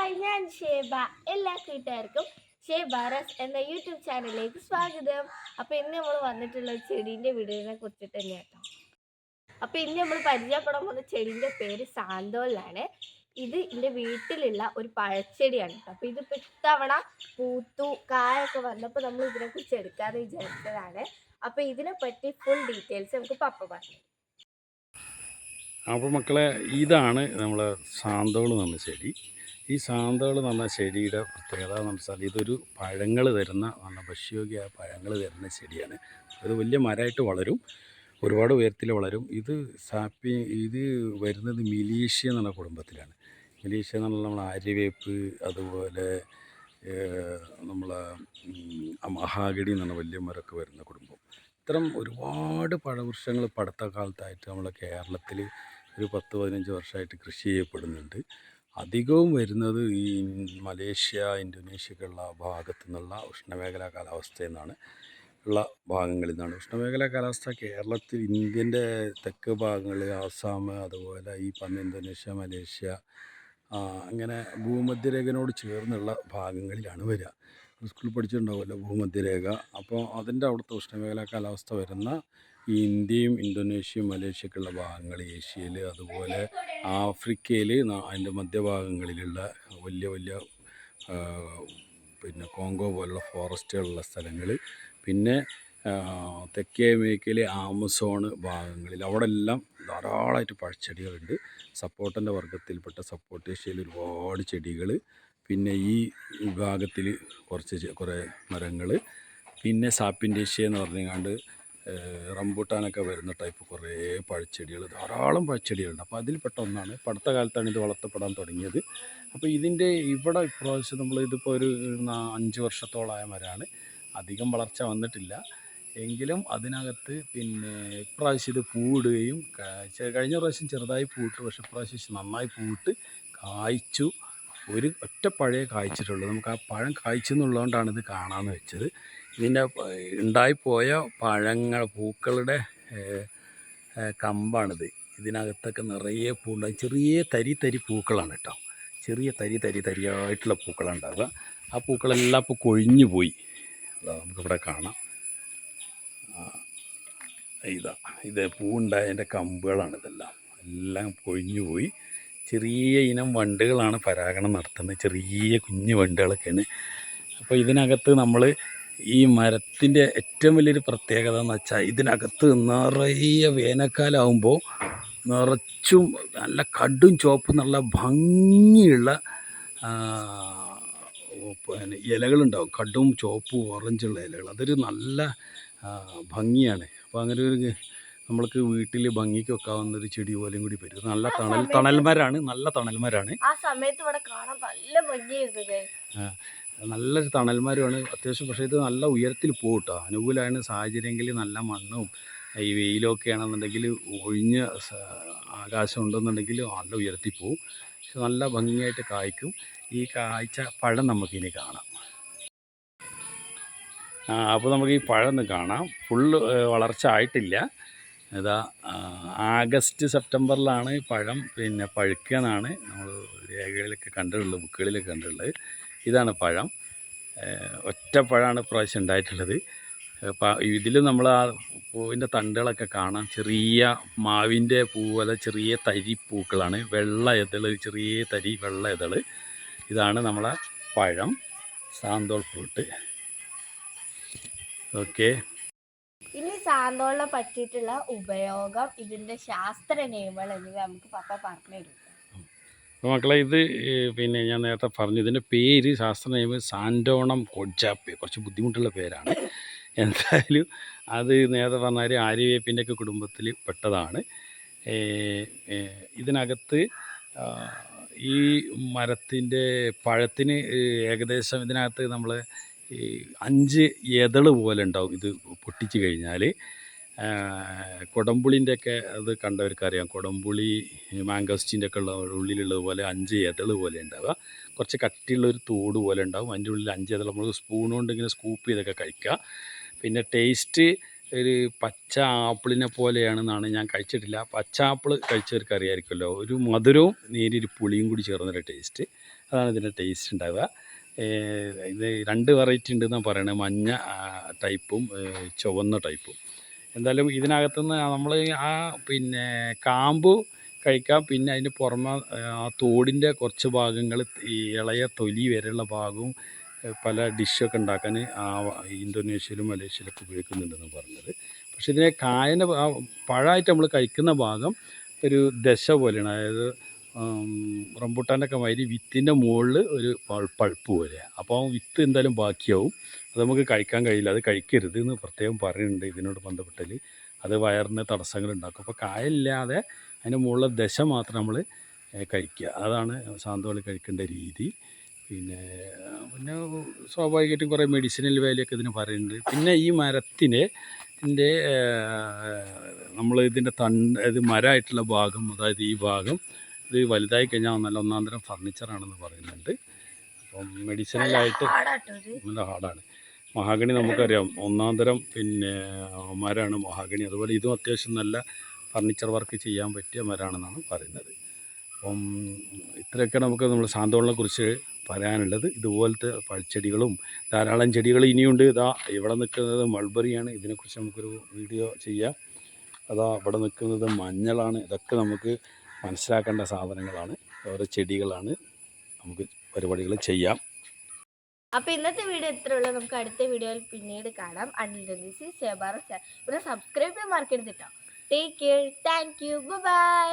Hi ഞാൻ ഷേബ. എല്ലാ കൂട്ടുകാർക്കും ഷേബാറസ് എന്ന യൂട്യൂബ് ചാനലിലേക്ക് സ്വാഗതം. അപ്പോൾ ഇന്ന് നമ്മൾ വന്നിട്ടുള്ള ചെടീന്റെ വീടിനെ കുറിച്ചിട്ട് തന്നെ കേട്ടോ അപ്പോൾ ഇന്ന് നമ്മൾ പരിചയപ്പെടാൻ പോകുന്ന ചെടീന്റെ പേര് സാന്തോലാണ് ഇത് എന്റെ വീട്ടിലുള്ള ഒരു പഴച്ചെടിയാണ് കേട്ടോ അപ്പോൾ ഇതിപ്പോൾ ഇത്തവണ പൂത്തു കായൊക്കെ വന്നപ്പോൾ നമ്മൾ ഇതിനെ ഇതിനെക്കുറിച്ച് എടുക്കാമെന്ന് വിചാരിച്ചതാണ്. അപ്പോൾ ഇതിനെപ്പറ്റി ഫുൾ ഡീറ്റെയിൽസ് നമുക്ക് പപ്പ പറഞ്ഞു അപ്പോൾ മക്കളെ ഇതാണ് നമ്മളെ സാന്തോൾ എന്ന ചെടി. ഈ സാന്തകൾ എന്ന് പറഞ്ഞ ചെടിയുടെ പ്രത്യേകത എന്ന് വെച്ചാൽ ഇതൊരു പഴങ്ങൾ തരുന്ന നല്ല ഭക്ഷ്യയോഗ്യമായ പഴങ്ങൾ തരുന്ന ചെടിയാണ്. അത് വലിയ മരമായിട്ട് വളരും ഒരുപാട് ഉയരത്തിൽ വളരും. ഇത് സാപ്പി ഇത് വരുന്നത് മിലീഷ്യ എന്നുള്ള കുടുംബത്തിലാണ്. മിലീഷ്യ എന്നുള്ള നമ്മൾ ആര്യവേപ്പ് അതുപോലെ നമ്മളെ മഹാഗടി എന്ന് പറഞ്ഞ വലിയ മരമൊക്കെ വരുന്ന കുടുംബം. ഇത്തരം ഒരുപാട് പഴവൃക്ഷങ്ങൾ പടുത്ത കാലത്തായിട്ട് നമ്മളെ കേരളത്തിൽ ഒരു പത്ത് പതിനഞ്ച് വർഷമായിട്ട് കൃഷി ചെയ്യപ്പെടുന്നുണ്ട്. അധികവും വരുന്നത് ഈ മലേഷ്യ ഇന്തോനേഷ്യക്കുള്ള ഭാഗത്തു നിന്നുള്ള ഉഷ്ണമേഖലാ കാലാവസ്ഥയിൽ നിന്നാണ് ഉള്ള ഭാഗങ്ങളിൽ നിന്നാണ്. ഉഷ്ണമേഖലാ കാലാവസ്ഥ കേരളത്തിൽ ഇന്ത്യന്റെ തെക്ക് ഭാഗങ്ങളിൽ ആസാം അതുപോലെ ഈ പറഞ്ഞ ഇന്തോനേഷ്യ മലേഷ്യ അങ്ങനെ ഭൂമധ്യരേഖനോട് ചേർന്നുള്ള ഭാഗങ്ങളിലാണ് വരിക. സ്കൂളിൽ പഠിച്ചിട്ടുണ്ടാവുമല്ലോ ഭൂമധ്യരേഖ. അപ്പോൾ അതിന്റെ അവിടുത്തെ ഉഷ്ണമേഖലാ കാലാവസ്ഥ വരുന്ന ഇന്ത്യയും ഇന്തോനേഷ്യയും മലേഷ്യക്കുള്ള ഭാഗങ്ങൾ ഏഷ്യയിൽ അതുപോലെ ആഫ്രിക്കയിൽ അതിന്റെ മധ്യഭാഗങ്ങളിലുള്ള വലിയ വലിയ പിന്നെ കോങ്കോ പോലുള്ള ഫോറസ്റ്റുകളുള്ള സ്ഥലങ്ങൾ പിന്നെ തെക്കേ അമേരിക്കയിലെ ആമസോൺ ഭാഗങ്ങളിൽ അവിടെ എല്ലാം ധാരാളമായിട്ട് പഴച്ചെടികളുണ്ട്. സപ്പോർട്ടന്റെ വർഗത്തിൽപ്പെട്ട സപ്പോർട്ടേഷ്യയിൽ ഒരുപാട് ചെടികൾ പിന്നെ ഈ വിഭാഗത്തിൽ കുറച്ച് കുറേ മരങ്ങൾ പിന്നെ സാപ്പിൻഡേഷ്യ എന്ന് പറഞ്ഞാണ്ട് റംബൂട്ടാനൊക്കെ വരുന്ന ടൈപ്പ് കുറേ പഴച്ചെടികൾ ധാരാളം പഴച്ചെടികളുണ്ട്. അപ്പോൾ അതിൽപ്പെട്ട ഒന്നാണ്. പടുത്ത കാലത്താണ് ഇത് വളർത്തപ്പെടാൻ തുടങ്ങിയത്. അപ്പോൾ ഇതിന്റെ ഇവിടെ ഇപ്രാവശ്യം നമ്മൾ ഇതിപ്പോൾ ഒരു അഞ്ച് വർഷത്തോളമായ മരമാണ് അധികം വളർച്ച വന്നിട്ടില്ല. എങ്കിലും അതിനകത്ത് പിന്നെ ഇപ്രാവശ്യം ഇത് പൂവിടുകയും കഴിഞ്ഞ പ്രാവശ്യം ചെറുതായി പൂവിട്ടു. പക്ഷേ ഇപ്രാവശ്യം നന്നായി പൂവിട്ട് കായ്ച്ചു. ഒരു ഒറ്റ പഴയ കായ്ച്ചിട്ടുള്ളൂ. നമുക്ക് ആ പഴം കായ്ച്ചെന്നുള്ളതുകൊണ്ടാണ് ഇത് കാണാമെന്ന് വെച്ചത്. ഇതിന്റെ ഉണ്ടായിപ്പോയ പഴങ്ങൾ പൂക്കളുടെ കമ്പാണിത്. ഇതിനകത്തൊക്കെ നിറയെ പൂണ്ടാകും ചെറിയ തരി തരി പൂക്കളാണ് കേട്ടോ. ചെറിയ തരി തരി തരിയായിട്ടുള്ള പൂക്കളാണ് ഉണ്ടാവുക ആ പൂക്കളെല്ലാം ഇപ്പോൾ കൊഴിഞ്ഞു പോയി. അതാ നമുക്കിവിടെ കാണാം. ഇതാ ഇത് പൂവുണ്ടായതിന്റെ കമ്പുകളാണ് ഇതെല്ലാം. എല്ലാം കൊഴിഞ്ഞു പോയി. ചെറിയ ഇനം വണ്ടുകളാണ് പരാഗണം നടത്തുന്നത്. ചെറിയ കുഞ്ഞു വണ്ടുകളൊക്കെയാണ്. അപ്പോൾ ഇതിനകത്ത് നമ്മൾ ഈ മരത്തിന്റെ ഏറ്റവും വലിയൊരു പ്രത്യേകത എന്ന് വെച്ചാൽ ഇതിനകത്ത് നിറയെ വേനൽക്കാലമാകുമ്പോൾ നിറച്ചും നല്ല കടും ചുവപ്പ് നല്ല ഭംഗിയുള്ള പിന്നെ ഇലകളുണ്ടാവും. കടും ചുവപ്പും ഓറഞ്ചുള്ള ഇലകൾ. അതൊരു നല്ല ഭംഗിയാണ്. അപ്പോൾ അങ്ങനെ ഒരു നമ്മൾക്ക് വീട്ടിൽ ഭംഗിക്ക് വെക്കാവുന്ന ഒരു ചെടി പോലെയും കൂടി വരും. നല്ല തണൽ തണൽമരാണ് നല്ല തണൽമരാണ്. ആ സമയത്ത് ഇവിടെ കാണാൻ നല്ല ഭംഗിയായിരുന്നു. നല്ലൊരു തണൽമരമാണ്. അത്യാവശ്യം പക്ഷേ ഇത് നല്ല ഉയരത്തിൽ പോകും കേട്ടോ അനുകൂലമാണ് സാഹചര്യമെങ്കിൽ നല്ല മണ്ണും ഈ വെയിലൊക്കെ ആണെന്നുണ്ടെങ്കിൽ ഒഴിഞ്ഞ ആകാശം ഉണ്ടെന്നുണ്ടെങ്കിൽ നല്ല ഉയരത്തിൽ പോവും. പക്ഷെ നല്ല ഭംഗിയായിട്ട് കായ്ക്കും. ഈ കായ്ച്ച പഴം നമുക്കിനി കാണാം. അപ്പോൾ നമുക്ക് ഈ പഴം ഒന്ന് കാണാം ഫുള്ള് വളർച്ച ആയിട്ടില്ല. ഇതാ ആഗസ്റ്റ് സെപ്റ്റംബറിലാണ് പഴം പിന്നെ പഴുക്കുക എന്നാണ് നമ്മൾ രേഖകളിലൊക്കെ കണ്ടിട്ടുള്ളത് ബുക്കുകളിലൊക്കെ കണ്ടിട്ടുള്ളത്. ഇതാണ് പഴം. ഒറ്റ പഴമാണ് പ്രാവശ്യം ഉണ്ടായിട്ടുള്ളത്. ഇതിൽ നമ്മൾ ആ പൂവിന്റെ തണ്ടുകളൊക്കെ കാണാം. ചെറിയ മാവിന്റെ പൂ പോലെ ചെറിയ തരി പൂക്കളാണ്. വെള്ള ഇതൾ ചെറിയ തരി വെള്ള ഇതൾ ഇതാണ് നമ്മളെ പഴം. Santol fruit. ഓക്കെ. ഇനി സാന്തോളിനെ പറ്റിയിട്ടുള്ള ഉപയോഗം ഇതിന്റെ ശാസ്ത്ര നിയമങ്ങൾ എന്നിവ നമുക്ക് പപ്പ പറഞ്ഞു തരും അപ്പോൾ മക്കളെ ഇത് പിന്നെ ഞാൻ നേരത്തെ പറഞ്ഞു ഇതിന്റെ പേര് ശാസ്ത്രനേമ് സാൻഡോണം കൊഡ്ജാപ്പി കുറച്ച് ബുദ്ധിമുട്ടുള്ള പേരാണ്. എന്തായാലും അത് നേരത്തെ പറഞ്ഞാൽ ആര്യവേപ്പിന്റെ ഒക്കെ കുടുംബത്തിൽ പെട്ടതാണ്. ഇതിനകത്ത് ഈ മരത്തിന്റെ പഴത്തിന് ഏകദേശം ഇതിനകത്ത് നമ്മൾ അഞ്ച് എതൾ പോലെ ഉണ്ടാവും ഇത് പൊട്ടിച്ച് കഴിഞ്ഞാൽ കൊടംപുളിന്റെ ഒക്കെ അത് കണ്ടവർക്കറിയാം. കൊടംപുളി മാങ്കോസ്റ്റിന്റെ ഒക്കെ ഉള്ള ഉള്ളിലുള്ളത് പോലെ അഞ്ച് എതൾ പോലെ ഉണ്ടാവുക. കുറച്ച് കട്ടിയുള്ള ഒരു തോട് പോലെ ഉണ്ടാവും. അതിന്റെ ഉള്ളിൽ അഞ്ച് എതൾ നമ്മൾ സ്പൂൺ കൊണ്ട് ഇങ്ങനെ സ്കൂപ്പ് ചെയ്തൊക്കെ കഴിക്കുക. പിന്നെ ടേസ്റ്റ് ഒരു പച്ച ആപ്പിളിനെ പോലെയാണെന്നാണ് ഞാൻ കഴിച്ചിട്ടില്ല. പച്ച ആപ്പിൾ കഴിച്ചവർക്ക് അറിയാമായിരിക്കുമല്ലോ ഒരു മധുരവും നേരിയൊരു പുളിയും കൂടി ചേർന്നൊരു ടേസ്റ്റ് അതാണ് ഇതിന്റെ ടേസ്റ്റ് ഉണ്ടാവുക. ഇത് രണ്ട് വെറൈറ്റി ഉണ്ടെന്നാണ് പറയണത്. മഞ്ഞ ടൈപ്പും ചുവന്ന ടൈപ്പും എന്തായാലും ഇതിനകത്തുനിന്ന് നമ്മൾ ആ പിന്നെ കാമ്പ് കഴിക്കാം. പിന്നെ അതിന് പുറമെ ആ തോടിന്റെ കുറച്ച് ഭാഗങ്ങൾ ഈ ഇളയ തൊലി വരെയുള്ള ഭാഗവും പല ഡിഷൊക്കെ ഉണ്ടാക്കാൻ ആ ഇന്തോനേഷ്യയിലും മലേഷ്യയിലൊക്കെ ഉപയോഗിക്കുന്നുണ്ടെന്ന് പറഞ്ഞത്. പക്ഷേ ഇതിനെ കായന്റെ പഴമായിട്ട് നമ്മൾ കഴിക്കുന്ന ഭാഗം ഒരു ദശ പോലെയാണ്. അതായത് റംബുട്ടാന്റെ ഒക്കെ മാതിരി വിത്തിന്റെ മുകളിൽ ഒരു പൾപ്പ് പോലെ. അപ്പോൾ വിത്ത് എന്തായാലും ബാക്കിയാവും. അത് നമുക്ക് കഴിക്കാൻ കഴിയില്ല. അത് കഴിക്കരുത് എന്ന് പ്രത്യേകം പറയുന്നുണ്ട് ഇതിനോട് ബന്ധപ്പെട്ടാൽ. അത് വയറിന് തടസ്സങ്ങൾ ഉണ്ടാക്കും. അപ്പോൾ കായലില്ലാതെ അതിന്റെ മുകളിലെ ദശ മാത്രം നമ്മൾ കഴിക്കുക. അതാണ് സാന്തോളി കഴിക്കേണ്ട രീതി. പിന്നെ പിന്നെ സ്വാഭാവികമായിട്ടും കുറേ മെഡിസിനൽ വാല്യൊക്കെ ഇതിന് പറയുന്നുണ്ട്. പിന്നെ ഈ മരത്തിന് ഇതിന്റെ നമ്മൾ ഇതിന്റെ തണ്ട് ഇത് മരമായിട്ടുള്ള ഭാഗം അതായത് ഈ ഭാഗം ഇത് വലുതായി കഴിഞ്ഞാൽ നല്ല ഒന്നാം തരം ഫർണിച്ചറാണെന്ന് പറയുന്നുണ്ട്. അപ്പം മെഡിസിനലായിട്ട് നല്ല ഹാർഡാണ് മഹാഗണി നമുക്കറിയാം. ഒന്നാം തരം പിന്നെ മരമാണ് മഹാഗണി. അതുപോലെ ഇതും അത്യാവശ്യം നല്ല ഫർണിച്ചർ വർക്ക് ചെയ്യാൻ പറ്റിയ മരമാണെന്നാണ് പറയുന്നത്. അപ്പം ഇത്രയൊക്കെ നമുക്ക് നമ്മൾ സാന്തോളിനെ കുറിച്ച് പറയാനുള്ളത്. ഇതുപോലത്തെ പഴച്ചെടികളും ധാരാളം ചെടികൾ ഇനിയുണ്ട്. ഇതാ ഇവിടെ നിൽക്കുന്നത് മൾബറിയാണ്. ഇതിനെക്കുറിച്ച് നമുക്കൊരു വീഡിയോ ചെയ്യാം. അതാ ഇവിടെ നിൽക്കുന്നത് മഞ്ഞളാണ്. ഇതൊക്കെ നമുക്ക് മനസ്സിലാക്കേണ്ട സാധനങ്ങളാണ്. ഓരോ ചെടികളാണ്. നമുക്ക് പരിപാടികൾ ചെയ്യാം. അപ്പൊ ഇന്നത്തെ വീഡിയോ ഇത്ര ഉള്ളൂ. നമുക്ക് അടുത്ത വീഡിയോയിൽ പിന്നീട് കാണാം. പിന്നെ സബ്സ്ക്രൈബ് ചെയ്യാൻ മറക്കരുത് കേട്ടോ take care thank you bye